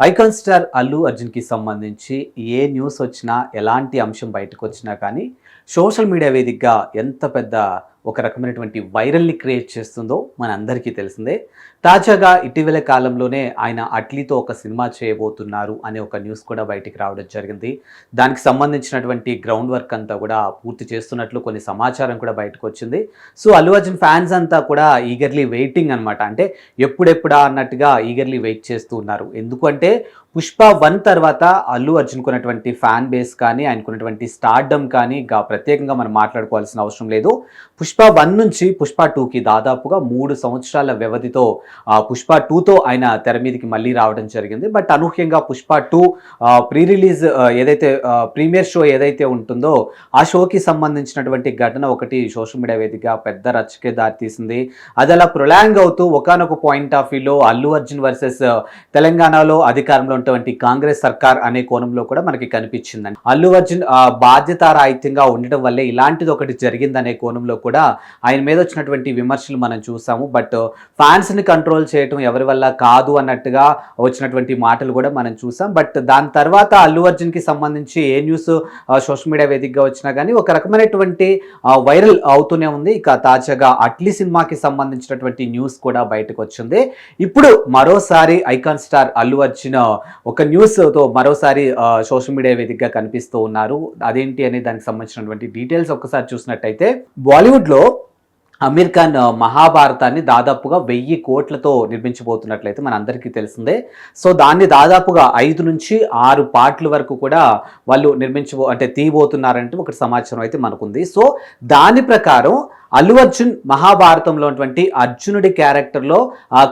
Icon star Allu అర్జున్కి సంబంధించి ఏ news వచ్చినా ఎలాంటి అంశం బయటకు వచ్చినా కానీ సోషల్ మీడియా వేదికగా ఎంత పెద్ద ఒక రకమైనటువంటి వైరల్ని క్రియేట్ చేస్తుందో మన అందరికీ తెలిసిందే. తాజాగా ఇటీవల కాలంలోనే ఆయన అట్లీతో ఒక సినిమా చేయబోతున్నారు అనే ఒక న్యూస్ కూడా బయటికి రావడం జరిగింది. దానికి సంబంధించినటువంటి గ్రౌండ్ వర్క్ అంతా కూడా పూర్తి చేస్తున్నట్లు కొన్ని సమాచారం కూడా బయటకు వచ్చింది. సో అల్లు అర్జున్ ఫ్యాన్స్ అంతా కూడా ఈగర్లీ వెయిటింగ్ అనమాట అంటే ఎప్పుడెప్పుడా అన్నట్టుగా ఈగర్లీ వెయిట్ చేస్తూ ఉన్నారు. ఎందుకంటే పుష్ప వన్ తర్వాత అల్లు అర్జున్కున్నటువంటి ఫ్యాన్ బేస్ కానీ ఆయనకున్నటువంటి స్టార్డమ్ కానీ ప్రత్యేకంగా మనం మాట్లాడుకోవాల్సిన అవసరం లేదు. పుష్ప వన్ నుంచి పుష్ప టూకి దాదాపుగా మూడు సంవత్సరాల వ్యవధితో పుష్ప టూతో ఆయన తెర మీదకి మళ్ళీ రావడం జరిగింది. బట్ అనూహ్యంగా పుష్ప టూ ప్రీ రిలీజ్ ఏదైతే ప్రీమియర్ షో ఏదైతే ఉంటుందో ఆ షోకి సంబంధించినటువంటి ఘటన ఒకటి సోషల్ మీడియా వేదికగా పెద్ద రచ్చకే దారితీసింది. అది అలా ప్రొలాంగ్ అవుతూ ఒకనొక పాయింట్ ఆఫ్ వ్యూలో అల్లు అర్జున్ వర్సెస్ తెలంగాణలో అధికారంలో ఉన్నటువంటి కాంగ్రెస్ సర్కార్ అనే కోణంలో కూడా మనకి కనిపించిందండి. అల్లు అర్జున్ బాధ్యతారాహిత్యంగా ఉండటం వల్లే ఇలాంటిది ఒకటి జరిగిందనే కోణం కోణంలో కూడా ఆయన మీద వచ్చినటువంటి విమర్శలు మనం చూసాము. బట్ ఫ్యాన్స్ని కంట్రోల్ చేయటం ఎవరి వల్ల కాదు అన్నట్టుగా వచ్చినటువంటి మాటలు కూడా మనం చూసాం. బట్ దాని తర్వాత అల్లు అర్జున్కి సంబంధించి ఏ న్యూస్ సోషల్ మీడియా వేదికగా వచ్చినా కానీ ఒక రకమైనటువంటి వైరల్ అవుతూనే ఉంది. ఇక తాజాగా అట్లీ సినిమాకి సంబంధించినటువంటి న్యూస్ కూడా బయటకు వచ్చింది. ఇప్పుడు మరోసారి ఐకాన్ స్టార్ అల్లు అర్జున్ ఒక న్యూస్తో మరోసారి సోషల్ మీడియా వేదికగా కనిపిస్తూ ఉన్నారు. అదేంటి అనే దానికి సంబంధించినటువంటి డీటెయిల్స్ ఒక్కసారి చూసినట్టయితే బాలీవుడ్లో అమీర్ ఖాన్ మహాభారతాన్ని దాదాపుగా వెయ్యి కోట్లతో నిర్మించబోతున్నట్లయితే మన అందరికీ తెలిసిందే. సో దాన్ని దాదాపుగా ఐదు నుంచి ఆరు పార్ట్ల వరకు కూడా వాళ్ళు నిర్మించబో అంటే తీయబోతున్నారంటే ఒక సమాచారం అయితే మనకుంది. సో దాని ప్రకారం అల్లు అర్జున్ మహాభారతంలో ఉన్నటువంటి అర్జునుడి క్యారెక్టర్లో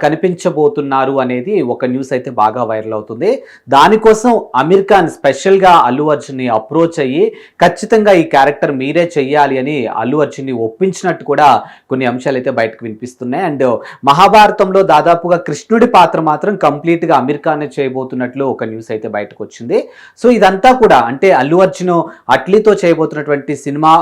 కనిపించబోతున్నారు అనేది ఒక న్యూస్ అయితే బాగా వైరల్ అవుతుంది. దానికోసం అమీర్ ఖాన్ స్పెషల్గా అల్లు అర్జున్ని అప్రోచ్ అయ్యి ఖచ్చితంగా ఈ క్యారెక్టర్ మీరే చెయ్యాలి అని అల్లు అర్జున్ని ఒప్పించినట్టు కూడా కొన్ని అంశాలు అయితే బయటకు వినిపిస్తున్నాయి. అండ్ మహాభారతంలో దాదాపుగా కృష్ణుడి పాత్ర మాత్రం కంప్లీట్గా అమీర్ ఖాన్ చేయబోతున్నట్లు ఒక న్యూస్ అయితే బయటకు వచ్చింది సో ఇదంతా కూడా అంటే అల్లు అర్జున్ అట్లీతో చేయబోతున్నటువంటి సినిమా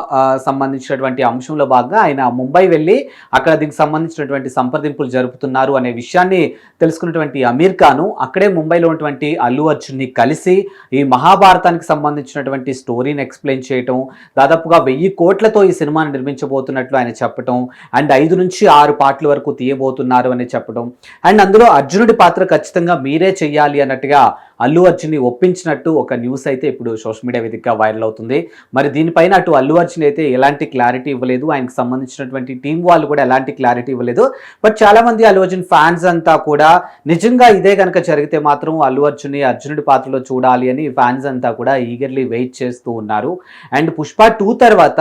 సంబంధించినటువంటి అంశంలో భాగంగా ఆయన ముంబై వెళ్ళి అక్కడ దీనికి సంబంధించినటువంటి సంప్రదింపులు జరుపుతున్నారు అనే విషయాన్ని తెలుసుకున్నటువంటి అమీర్ ఖాను అక్కడే ముంబైలో ఉన్నటువంటి అల్లు అర్జున్ని కలిసి ఈ మహాభారతానికి సంబంధించినటువంటి స్టోరీని ఎక్స్ప్లెయిన్ చేయటం దాదాపుగా వెయ్యి కోట్లతో ఈ సినిమాని నిర్మించబోతున్నట్లు ఆయన చెప్పటం అండ్ ఐదు నుంచి ఆరు పాటల వరకు తీయబోతున్నారు అని చెప్పడం. అండ్ అందులో అర్జునుడి పాత్ర ఖచ్చితంగా మీరే చెయ్యాలి అన్నట్టుగా అల్లు అర్జున్ని ఒప్పించినట్టు ఒక న్యూస్ అయితే ఇప్పుడు సోషల్ మీడియా వేదికగా వైరల్ అవుతుంది. మరి దీనిపైన అటు అల్లు అర్జున్ అయితే ఎలాంటి క్లారిటీ ఇవ్వలేదు. ఆయనకు సంబంధించినటువంటి టీం వాళ్ళు కూడా ఎలాంటి క్లారిటీ ఇవ్వలేదు. బట్ చాలా మంది అల్లు అర్జున్ ఫ్యాన్స్ అంతా కూడా నిజంగా ఇదే కనుక జరిగితే మాత్రం అల్లు అర్జున్ని అర్జునుడి పాత్రలో చూడాలి అని ఫ్యాన్స్ అంతా కూడా ఈగర్లీ వెయిట్ చేస్తూ ఉన్నారు. అండ్ పుష్ప టూ తర్వాత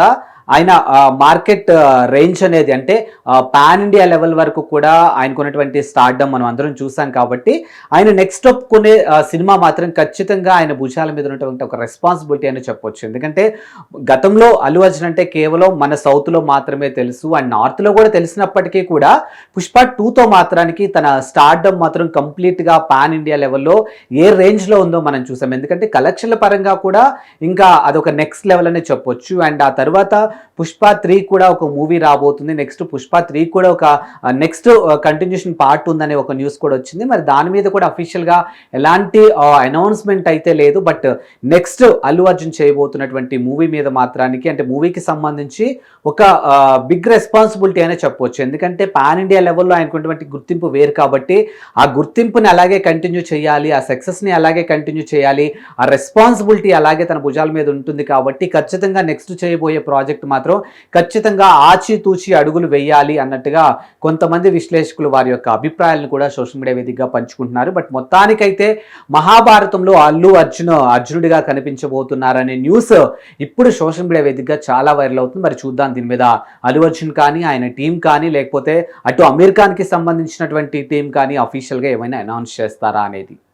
ఆయన మార్కెట్ రేంజ్ అనేది అంటే పాన్ ఇండియా లెవెల్ వరకు కూడా ఆయనకున్నటువంటి స్టార్డమ్ మనం అందరం చూసాం కాబట్టి ఆయన నెక్స్ట్ ఒప్పుకునే సినిమా మాత్రం ఖచ్చితంగా ఆయన భుజాల మీద ఉన్నటువంటి ఒక రెస్పాన్సిబిలిటీ అని చెప్పొచ్చు. ఎందుకంటే గతంలో అల్లు అర్జున్ అంటే కేవలం మన సౌత్లో మాత్రమే తెలుసు. అండ్ నార్త్లో కూడా తెలిసినప్పటికీ కూడా పుష్ప టూతో మాత్రానికి తన స్టార్డమ్ మాత్రం కంప్లీట్గా పాన్ ఇండియా లెవెల్లో ఏ రేంజ్లో ఉందో మనం చూసాం. ఎందుకంటే కలెక్షన్ల పరంగా కూడా ఇంకా అదొక నెక్స్ట్ లెవెల్ అనే చెప్పొచ్చు. అండ్ ఆ తర్వాత పుష్ప త్రీ కూడా ఒక మూవీ రాబోతుంది. నెక్స్ట్ పుష్ప త్రీ కూడా ఒక నెక్స్ట్ కంటిన్యూషన్ పార్ట్ ఉందనే ఒక న్యూస్ కూడా వచ్చింది. మరి దాని మీద కూడా అఫీషియల్గా ఎలాంటి అనౌన్స్మెంట్ అయితే లేదు బట్ నెక్స్ట్ అల్లు అర్జున్ చేయబోతున్నటువంటి మూవీ మీద మాత్రానికి అంటే మూవీకి సంబంధించి ఒక బిగ్ రెస్పాన్సిబిలిటీ అనే చెప్పవచ్చు ఎందుకంటే పాన్ ఇండియా లెవెల్లో ఆయనకున్నటువంటి గుర్తింపు వేరు కాబట్టి ఆ గుర్తింపుని అలాగే కంటిన్యూ చేయాలి ఆ సక్సెస్ని అలాగే కంటిన్యూ చేయాలి ఆ రెస్పాన్సిబిలిటీ అలాగే తన భుజాల మీద ఉంటుంది కాబట్టి ఖచ్చితంగా నెక్స్ట్ చేయబోయే ప్రాజెక్ట్ మాత్రం ఖచ్చితంగా ఆచితూచి అడుగులు వేయాలి అన్నట్టుగా కొంతమంది విశ్లేషకులు వారి యొక్క అభిప్రాయాలను కూడా సోషల్ మీడియా వేదికగా పంచుకుంటున్నారు. బట్ మొత్తానికైతే మహాభారతంలో అల్లు అర్జున్ అర్జునుడిగా కనిపించబోతున్నారనే న్యూస్ ఇప్పుడు సోషల్ మీడియా వేదికగా చాలా వైరల్ అవుతుంది. మరి చూద్దాం దీని మీద అల్లు అర్జున్ కానీ ఆయన టీం కానీ లేకపోతే అటు అమీర్ ఖాన్కి సంబంధించినటువంటి టీం కానీ అఫీషియల్గా ఏమైనా అనౌన్స్ చేస్తారా అనేది.